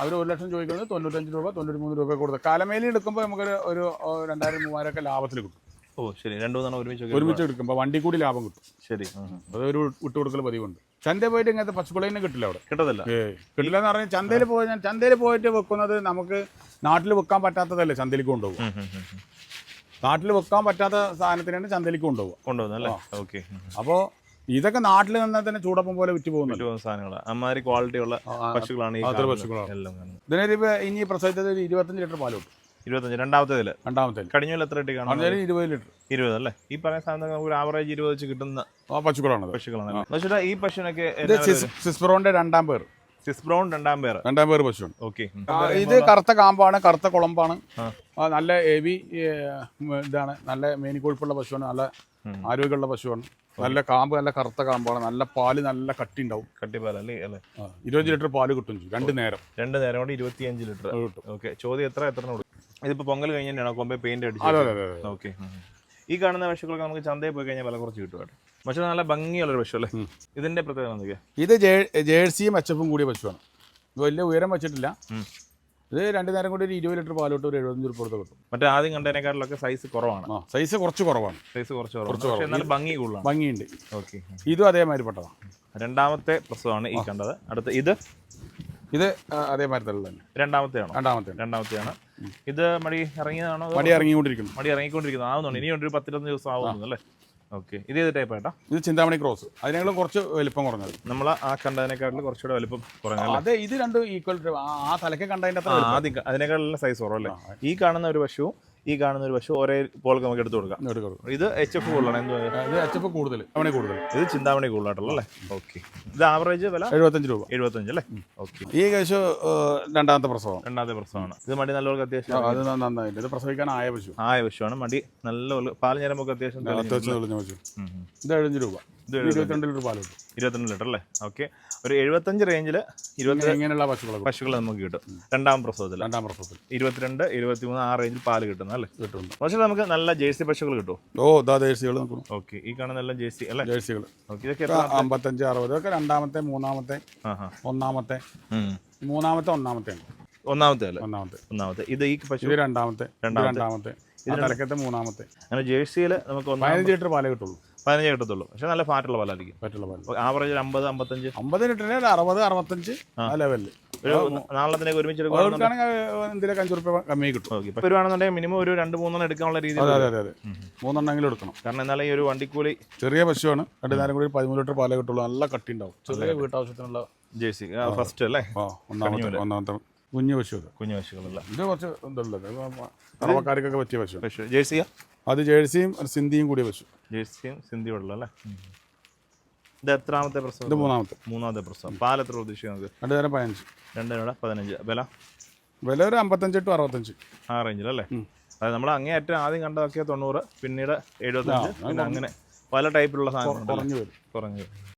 അവർ ഒരു ലക്ഷം ചോദിക്കുന്നത് തൊണ്ണൂറ്റഞ്ച് രൂപ തൊണ്ണൂറ്റി മൂന്ന് രൂപ കൊടുത്ത്. കാലമേലി എടുക്കുമ്പോൾ നമുക്കൊരു ഒരു രണ്ടായിരം മൂവായിരം ഒക്കെ ലാഭത്തിൽ കിട്ടും. ഓ ശരി. രണ്ടു മൂന്നെണ്ണം ഒരുമിച്ച് ഒരുമിച്ച് എടുക്കുമ്പോൾ വണ്ടി കൂടി ലാഭം കിട്ടും. ശരി. അതൊരു വിട്ടുകൊടുക്കൽ പതിവുണ്ട്. ചന്തയിൽ പോയിട്ട് ഇങ്ങനത്തെ പശുക്കളേനെ കിട്ടില്ല അവിടെ. കിട്ടത്തില്ല. കിട്ടില്ല എന്ന് പറഞ്ഞാൽ ചന്തയിൽ പോയി ചന്തയിൽ പോയിട്ട് വെക്കുന്നത് നമുക്ക് നാട്ടിൽ വെക്കാൻ പറ്റാത്തതല്ലേ ചന്തയിലേക്ക് കൊണ്ടുപോകും. നാട്ടിൽ വെക്കാൻ പറ്റാത്ത സാധനത്തിനാണ് ചന്തയിലേക്ക് കൊണ്ടുപോകുക കൊണ്ടുവന്നല്ലേ ഓക്കെ. അപ്പോൾ ഇതൊക്കെ നാട്ടിൽ നിന്നാൽ തന്നെ ചൂടപ്പം പോലെ വിറ്റ് പോകുന്നുണ്ട്. പോകുന്ന സാധനങ്ങളാണ് അമ്മാതിരി ക്വാളിറ്റി ഉള്ള പശുക്കളാണ് ഈ അത്ര. പശുക്കളാണ്. എല്ലാം കാണുന്നത്. ഇതിനൊരു ഇനി പ്രസവിച്ചത് ഒരു ഇരുപത്തഞ്ച് ലിറ്റർ പാൽ കിട്ടും ഇരുപത്തഞ്ച് രണ്ടാമത്തേതിൽ? രണ്ടാമത്തെ കടിഞ്ഞൂൽ എത്ര ഇട്ട് കാണാം ഇരുപത് ലിറ്റർ. ഇരുപത് അല്ലേ? ഈ പറയുന്ന സാധനം നമുക്ക് ഒരു ആവറേജ് ഇരുപത് വെച്ച് കിട്ടുന്ന ആ പശുക്കളാണത്. പശുക്കളാണ്. പക്ഷേ ഈ പശുവിനൊക്കെ ഇത് സിസ് രണ്ടാം പേർ. സിസ് ബ്രൗൺ രണ്ടാം പേര് രണ്ടാം പേര് പശുവാണ്. ഓക്കെ. ആ, ഇത് കറുത്ത കാമ്പാണ് കറുത്ത കുളമ്പാണ്. ആ. നല്ല എവി ഇതാണ്. നല്ല മേനിക്കൊഴുപ്പുള്ള പശുവാണ്. നല്ല. ആരോഗ്യമുള്ള പശുവാണ്. നല്ല കാമ്പ് നല്ല കറുത്ത കാമ്പാണ്. നല്ല പാൽ നല്ല കട്ടി ഉണ്ടാവും കട്ടിപ്പാലല്ലേ? അല്ലേ? ഇരുപത് ലിറ്റർ പാൽ കിട്ടും രണ്ട് നേരം. രണ്ട് നേരം കൊണ്ട് ഇരുപത്തിയഞ്ച് ലിറ്റർ. അത് കിട്ടും. ഓക്കെ. ചോദ്യം എത്ര എത്ര കൊടുക്കും? ഇതിപ്പോ പൊങ്കൽ കഴിഞ്ഞാണ് കൊമ്പെ പെയിന്റ് അടിച്ചു. ഓക്കെ ഈ കാണുന്ന പശുക്കളൊക്കെ നമുക്ക് ചന്തയിൽ പോയി കഴിഞ്ഞാൽ വില കുറച്ച് കിട്ടും കേട്ടോ പക്ഷേ നല്ല ഭംഗിയുള്ളൊരു പശു അല്ലേ? ഇതിന്റെ പ്രത്യേകത എന്തൊക്കെയാണ് ഇത് ജേഴ്സിയും എച്ചപ്പും കൂടിയ പശുവാണ് വലിയ ഉയരം വെച്ചിട്ടില്ല. ഇത് രണ്ട് നേരം കൂടി ഒരു ഇരുപത് ലിറ്റർ പാലോട്ട് ഒരു എഴുപത്തഞ്ച് രൂപ കൊടുത്ത് കിട്ടും. മറ്റേ ആദ്യം കണ്ടതിനേക്കാട്ടിലൊക്കെ സൈസ് കുറവാണ്. ആ സൈസ് കുറച്ച് കുറവാണ്. സൈസ് കുറച്ച് കുറവാണ്. എന്നാൽ ഭംഗി കൂടുതലാണ്. ഭംഗിയുണ്ട്. ഓക്കെ ഇതും അതേമാതിരി പെട്ടതാണ് രണ്ടാമത്തെ പ്രസവമാണ് ഈ കണ്ടത്. അടുത്ത ഇത്? ഇത് അതേമാതിരി തന്നെ രണ്ടാമത്തെയാണ്? രണ്ടാമത്തെ. രണ്ടാമത്തെയാണ്. ഇത് മടി ഇറങ്ങിയതാണോ? മടി ഇറങ്ങിക്കൊണ്ടിരിക്കുന്നു. മടി ഇറങ്ങിക്കൊണ്ടിരിക്കുന്നത് ആവുന്നുണ്ട്. ഇനി ഒരു പത്തിരുപത്തഞ്ച് ദിവസം ആവുന്നു അല്ലേ? ഓക്കെ. ഇത് ഏത് ടൈപ്പ് ഏട്ടാ ഇത് ചിന്താമണി ക്രോസ്. അതിനേക്കാളും കുറച്ച് വലിപ്പം കുറഞ്ഞത്. നമ്മൾ ആ കണ്ടതിനെക്കാട്ടിൽ കുറച്ചുകൂടെ വലിപ്പം കുറഞ്ഞത് അതെ ഇത് രണ്ടും ഈക്വൽ ആ തലക്ക് കണ്ടതിന്റെ അത്ര. ആദ്യം അതിനേക്കാളുള്ള സൈസ് കുറവല്ലേ ഈ കാണുന്ന ഒരു പശുവും ഈ കാണുന്ന ഒരു പശു ഒരേ പോൾക്ക് നമുക്ക് എടുത്തു കൊടുക്കാം. ഇത് എച്ച് എഫ് കൂടുതലാണ്. എന്ത് ഇത്? എഫ് കൂടുതൽ അവനെ കൂടുതൽ ഇത് ചിന്താമണി കൂടുതലായിട്ടുള്ള അല്ലേ? ഓക്കെ ഇത് ആവറേജ് വില? എഴുപത്തഞ്ച് രൂപ. എഴുപത്തഞ്ച് അല്ലേ? ഓക്കെ ഈ പശു രണ്ടാമത്തെ പ്രസവം. രണ്ടാമത്തെ പ്രസവമാണ്. ഇത് മടി നല്ലവർക്ക് അത്യാവശ്യം അത് ന- നന്നായിട്ട് ഇത് പ്രസവിക്കാൻ ആയ പശു. ആയ പശുവാണ്. മടി നല്ല പോലെ- പാൽ ഞരമ്പൊക്കെ അത്യാവശ്യം. ഇത് എഴുപത്തഞ്ച് രൂപ. ഇരുപത്തിരണ്ട് ലിറ്റർ പാൽ കിട്ടും ഇരുപത്തിരണ്ട് ലിറ്റർ അല്ലേ? ഓക്കെ ഒരു എഴുപത്തഞ്ച് റേഞ്ചിൽ ഇരുപത്തി ഇങ്ങനെ- ഇങ്ങനെയുള്ള പശുക്കൾ. പശുക്കൾ നമുക്ക് കിട്ടും. രണ്ടാം പ്രസവത്തിൽ രണ്ടാം പ്രസവത്തിൽ ഇരുപത്തിരണ്ട് ഇരുപത്തിമൂന്ന് ആ റേഞ്ചിൽ പാൽ കിട്ടുന്ന അല്ലേ? കിട്ടുന്നു പക്ഷേ നമുക്ക് നല്ല ജേഴ്സി പശുക്കൾ കിട്ടും ഓ ഇതാ ജേഴ്സികൾ നിൽക്കുന്നു. ഓക്കെ ഈ കാണുന്ന എല്ലാം ജേഴ്സി അല്ലേ? ജേഴ്സികൾ ഓക്കെ ഇതൊക്കെ അമ്പത്തഞ്ച് അറുപത് ഒക്കെ രണ്ടാമത്തെ മൂന്നാമത്തെ ഒന്നാമത്തെ. മൂന്നാമത്തെ ഒന്നാമത്തെ ഒന്നാമത്തെ അല്ലേ? ഒന്നാമത്തെ. ഒന്നാമത്തെ. ഇത് ഈ പശു രണ്ടാമത്തെ. രണ്ടാമത്തെ. ഇത് മൂന്നാമത്തെ. അങ്ങനെ ജേഴ്സിയിൽ നമുക്ക് പതിനഞ്ച് ലിറ്റർ പാലേ കിട്ടുള്ളൂ. പതിനഞ്ച് കിട്ടത്തുള്ളൂ. പക്ഷെ നല്ല ഫാറ്റുള്ള പാലായിരിക്കും പറ്റുള്ള പാൽ ആവറേജ് ഒരു അമ്പത് അമ്പത്തഞ്ച്. അമ്പത് ലിറ്ററിന് ഒരു അറുപത് അറുപത്തഞ്ച് ആ. ലെവലിൽ ഒരു നാളത്തിനേക്ക് ഒരുമിച്ച് കൊടുക്കുകയാണെങ്കിൽ എന്തെങ്കിലും അഞ്ച് റുപ്യ കമ്മി കിട്ടും. ഓക്കെ ഇപ്പൊ വരുവാണെന്നുണ്ടെങ്കിൽ മിനിമം ഒരു രണ്ട് മൂന്നെണ്ണം എടുക്കാനുള്ള രീതി അതെ അതെ അതെ മൂന്നെണ്ണെങ്കിലും എടുക്കണം. കാരണം എന്നാലും ഈ ഒരു വണ്ടിക്കൂലി ചെറിയ പശുവാണ്. രണ്ട് നേരം കൂടി പതിമൂന്ന് ലിറ്റർ പാലേ കിട്ടുള്ളൂ. നല്ല കട്ടി ഉണ്ടാവും. ചെറിയ വീട്ടാവശ്യത്തിനുള്ള ജേഴ്സി. ഫസ്റ്റ് അല്ലേ? ആ ഒന്നാമത്തെ ഒന്നാമത്തെ കുഞ്ഞു പശു ഇത് കുഞ്ഞു പശുക്കളല്ല ഇത് കുറച്ച് ഇതുള്ളത് അറവക്കാർക്കൊക്കെ പറ്റിയ പശു പശു ജേഴ്സിയാ? അത് ജേഴ്സിയും സിന്ധിയും കൂടിയ പശു. ജേഴ്സിയും സിന്ധി വെള്ളം അല്ലേ? ഇത് എത്രാമത്തെ ഇത് പ്രസവം മൂന്നാമത്തെ. മൂന്നാമത്തെ പ്രസവം. പാൽ എത്ര പ്രതീക്ഷിക്കും നമുക്ക് രണ്ട് നേരം പതിനഞ്ച്. രണ്ടിനോടെ പതിനഞ്ച്. വില? വില ഒരു അമ്പത്തഞ്ച് ടു അറുപത്തഞ്ച്. ആ റേഞ്ചിലല്ലേ അതായത് നമ്മൾ അങ്ങേയറ്റം ആദ്യം കണ്ടതൊക്കെ തൊണ്ണൂറ് പിന്നീട് എഴുപത്തഞ്ച് പിന്നെ അങ്ങനെ പല ടൈപ്പിലുള്ള സാധനങ്ങൾ കുറഞ്ഞു വരും. കുറഞ്ഞു